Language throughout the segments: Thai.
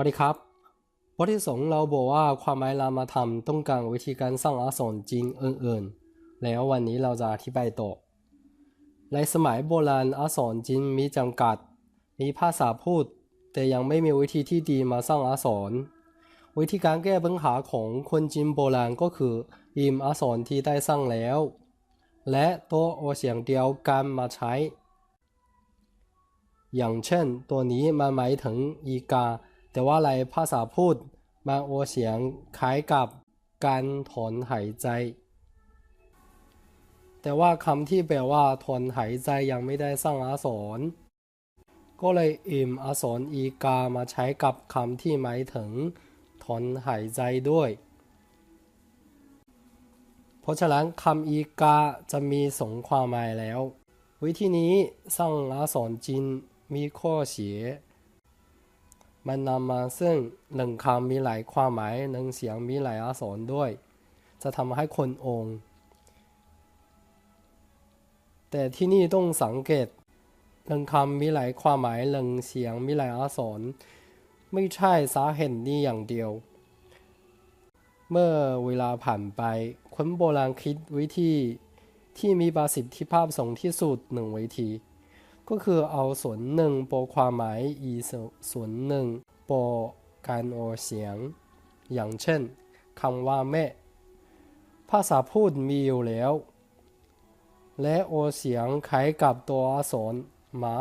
วัสดีครับบทที่สองเราบอกว่าความหมายรามธรรมต้องการวิธีการสร้างอาสนจริงอื่นๆ แล้ววันนี้เราจะอธิบายต่อ ในสมัยโบราณอาสนจริงมีจำกัด มีภาษาพูด แต่ยังไม่มีวิธีที่ดีมาสร้างอาสนวิธีการแก้ปัญหาของคนจีนโบราณก็คือยิมอาสนที่ได้สร้างแล้ว และตัวโอเสียงเดียวกันมาใช้ อย่างเช่น ตัวนี้มันหมายถึงอีกา แต่ว่าในภาษาพูดมันโอเสียงคล้ายกับการถอนหายใจ แต่ว่าคำที่แปลว่าถอนหายใจยังไม่ได้สร้างอาสรก็เลยอิมอาสรอีกามาใช้กับคำที่หมายถึงถอนหายใจด้วย เพราะฉะนั้นคำอีกาจะมีสองความหมายแล้ว วิธีนี้สร้างอาสรจินมีข้อเสีย มันนำมาซึ่งหนึ่งคำมีหลายความหมายหนึ่งเสียงมีหลายอาสรด้วย จะทำให้คนองค์ แต่ที่นี่ต้องสังเกตหนึ่งคำมีหลายความหมายหนึ่งเสียงมีหลายอาสรไม่ใช่สาเหตุนี้อย่างเดียว เมื่อเวลาผ่านไปคนโบราณคิดวิธีที่มีประสิทธิภาพสูงที่สุดหนึ่งวิธี ก็คือเอาส่วนหนึ่งโปรความหมายอีกส่วนหนึ่งโปรการออกเสียง อย่างเช่นคำว่าแม่ ภาษาพูดมีอยู่แล้ว และโอเสียงคล้ายกับตัวอักษรม้า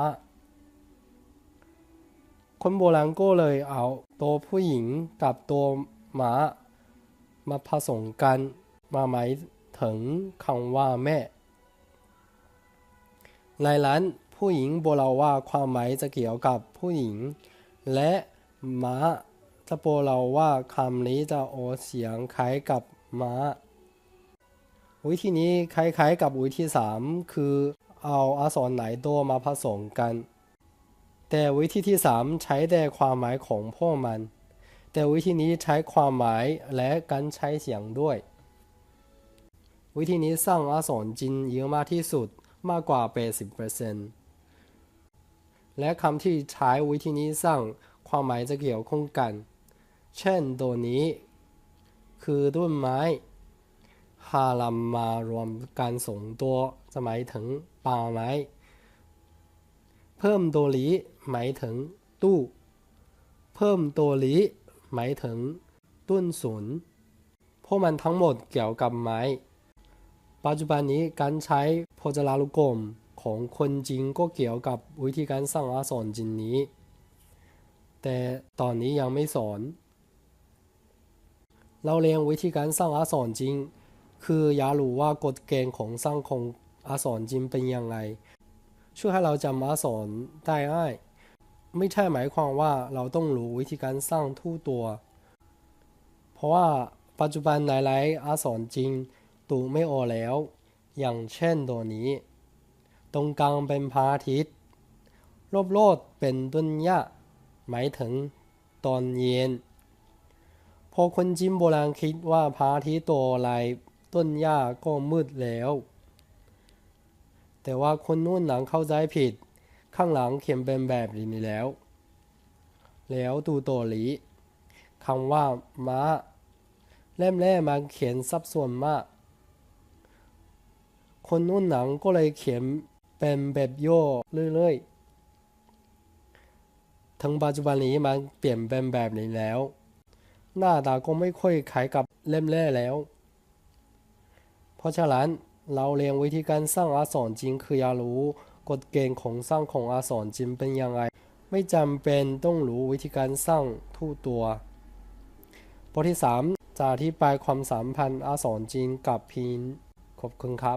คนโบราณก็เลยเอาตัวผู้หญิงกับตัวม้า มาผสมกันมาหมายถึงคำว่าแม่ ในร้าน ผู้หญิงโบราณว่าความหมายจะเกี่ยวกับผู้หญิง และม้าจะโบราณว่าคำนี้จะโอเสียงคล้ายกับม้า วิธีนี้คล้ายๆกับวิธีสามคือเอาอักษรไหนตัวมาผสมกัน แต่วิธีที่สามใช้แต่ความหมายของพวกมัน แต่วิธีนี้ใช้ความหมายและการใช้เสียงด้วย วิธีนี้สร้างอักษรจีนเยอะมากที่สุดมากกว่า 80% และคำที่ใช้วิธีนี้สร้างความหมายจะเกี่ยวข้องกัน เช่นตัวนี้ คือต้นไม้ฮาลามมารวมกันสองตัวจะหมายถึงป่าไม้ เพิ่มตัวลีหมายถึงตู้ เพิ่มตัวลีหมายถึงต้นสนพวกมันทั้งหมดเกี่ยวกับไม้ ปัจจุบันนี้การใช้พจนานุกรม ของคนจีนก็เกี่ยวกับวิธีการสร้างอักษรจีนนี้ แต่ตอนนี้ยังไม่สอน เราเรียนวิธีการสร้างอักษรจีนคืออยากรู้ว่ากฎเกณฑ์ของสังคมอักษรจีนเป็นยังไง ช่วยให้เราจำอักษรได้ง่าย ไม่ใช่หมายความว่าเราต้องรู้วิธีการสร้างทุกตัว เพราะว่าปัจจุบันหลายๆอักษรจีนตูไม่ออแล้ว อย่างเช่นตัวนี้ ตรงกลางเป็นพระอาทิตย์รอบโลดเป็นต้นหญ้าหมายถึงตอนเย็น พอคนจีนโบราณคิดว่าพระอาทิตย์ตัวอะไรต้นหญ้าก็มืดแล้ว แต่ว่าคนนู้นหลังเข้าใจผิด ข้างหลังเขียนเป็นแบบนี้แล้ว แล้วดูตัวหลีคำว่าม้าเล่มแรกมันเขียนซับซ้อนมาก คนนู้นหนังก็เลยเขียน เป็นแบบย่อเรื่อยๆทั้งปัจจุบันนี้มันเปลี่ยนเป็นแบบนี้แล้ว หน้าตาก็ไม่ค่อยคล้ายกับเล่มแรกแล้ว เพราะฉะนั้นเราเรียนวิธีการสร้างอักษรจริงคืออยากรู้กฎเกณฑ์ของสร้างของอักษรจริงเป็นยังไง ไม่จำเป็นต้องรู้วิธีการสร้างทุกตัวบทที่ 3 จะอธิบายความสัมพันธ์อักษรจีนกับพินขอบคุณครับ